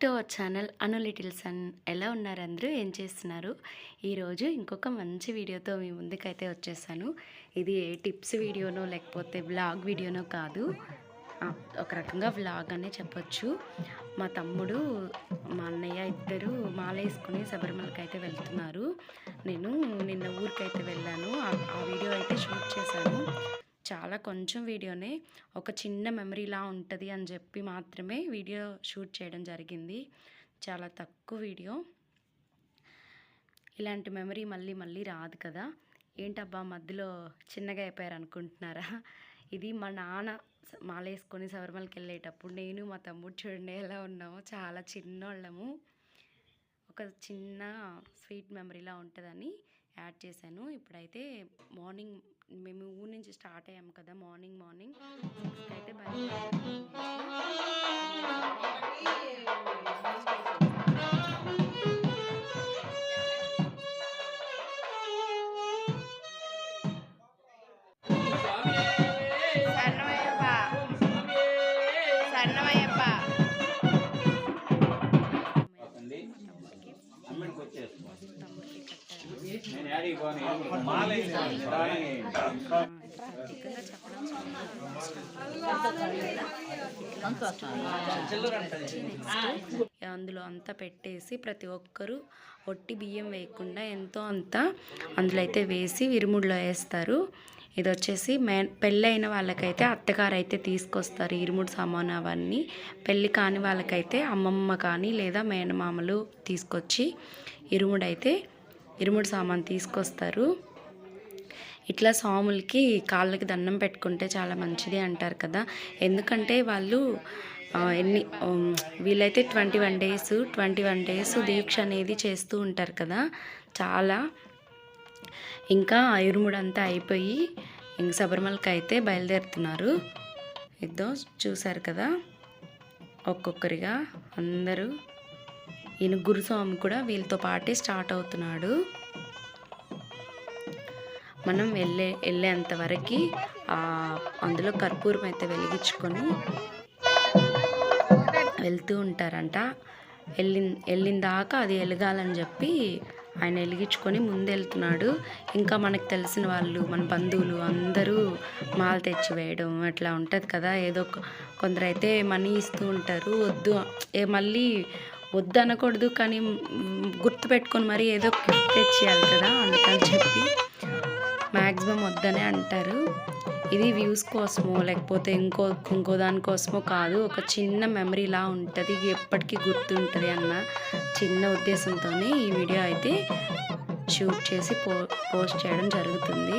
To our channel Anu little sun. ఎలా ఉన్నారు అందరూ? ఏం చేస్తున్నారు? ఈరోజు ఇంకొక మంచి వీడియోతో మీ ముందుకైతే వచ్చేసాను. ఇది ఏ టిప్స్ వీడియోనో లేకపోతే బ్లాగ్ వీడియోనో కాదు. ఒక రకంగా వ్లాగ్ అనే చెప్పొచ్చు. మా తమ్ముడు మా అన్నయ్య ఇద్దరు మాల వేసుకుని శబరిమలకి అయితే వెళ్తున్నారు. నేను నిన్న ఊరికైతే వెళ్ళాను. ఆ వీడియో అయితే షూట్ చేశాను. చాలా కొంచెం వీడియోనే ఒక చిన్న మెమరీలా ఉంటుంది అని చెప్పి మాత్రమే వీడియో షూట్ చేయడం జరిగింది. చాలా తక్కువ వీడియో. ఇలాంటి మెమరీ మళ్ళీ మళ్ళీ రాదు కదా. ఏంటబ్బా మధ్యలో చిన్నగా అయిపోయారు అనుకుంటున్నారా ఇది మా నాన్న మాలేసుకొని శబరిమలకి వెళ్ళేటప్పుడు నేను మా తమ్ముడు చూడండి ఎలా ఉన్నామో చాలా చిన్నోళ్ళము. ఒక చిన్న స్వీట్ మెమరీలా ఉంటుందని యాడ్ చేశాను. ఇప్పుడైతే మార్నింగ్ మేము ఊరి నుంచి స్టార్ట్ అయ్యాము కదా మార్నింగ్ మార్నింగ్. అయితే సన్నమయ్యప్ప. సన్నమయ్యప్ప. అందులో అంతా పెట్టేసి ప్రతి ఒక్కరూ ఒట్టి బియ్యం వేయకుండా ఎంతో అంత అందులో అయితే వేసి ఇరుముడిలో వేస్తారు. ఇది వచ్చేసి మే పెళ్ళైన వాళ్ళకైతే అత్తగారు అయితే తీసుకొస్తారు ఇరుముడు సామాను అవన్నీ. పెళ్ళి కాని వాళ్ళకైతే అమ్మమ్మ కానీ లేదా మేనమామలు తీసుకొచ్చి ఇరుముడు అయితే ఇరుముడు సామాన్ తీసుకొస్తారు. ఇట్లా స్వాములకి కాళ్ళకి దండం పెట్టుకుంటే చాలా మంచిది అంటారు కదా. ఎందుకంటే వాళ్ళు ఎన్ని వీళ్ళైతే twenty one days twenty one days దీక్ష అనేది చేస్తూ ఉంటారు కదా. చాలా. ఇంకా ఇరుముడంతా అయిపోయి ఇంక శబరిమలకి అయితే బయలుదేరుతున్నారు. ఇద్దో చూశారు కదా. ఒక్కొక్కరిగా అందరూ ఈయన గురుస్వామి కూడా వీళ్ళతో పాటే స్టార్ట్ అవుతున్నాడు. మనం వెళ్ళే వెళ్ళేంత వరకు అందులో కర్పూరం అయితే వెలిగించుకొని వెళ్తూ ఉంటారంట. వెళ్ళిన వెళ్ళిన దాకా అది వెలగాలని చెప్పి ఆయన వెలిగించుకొని ముందు వెళ్తున్నాడు. ఇంకా మనకు తెలిసిన వాళ్ళు మన బంధువులు అందరూ మాల తెచ్చి వేయడం అట్లా ఉంటుంది కదా. ఏదో ఒక- కొందరైతే మనీ ఇస్తూ ఉంటారు. వద్దు. ఏ మళ్ళీ వద్దు అనకూడదు కానీ గుర్తుపెట్టుకొని గుర్తు పెట్టుకొని మరి ఏదో గిఫ్ట్ తెచ్చేయాలి కదా అందుకని చెప్పి మ్యాక్సిమం వద్దనే అంటారు. ఇది వ్యూస్ కోసమో లేకపోతే ఇంకో ఇంకో దానికోసమో కాదు ఒక చిన్న మెమరీలా ఉంటుంది ఇది ఎప్పటికీ గుర్తుంటుంది అన్న చిన్న ఉద్దేశంతోనే ఈ వీడియో అయితే షూట్ చేసి పో పోస్ట్ చేయడం జరుగుతుంది.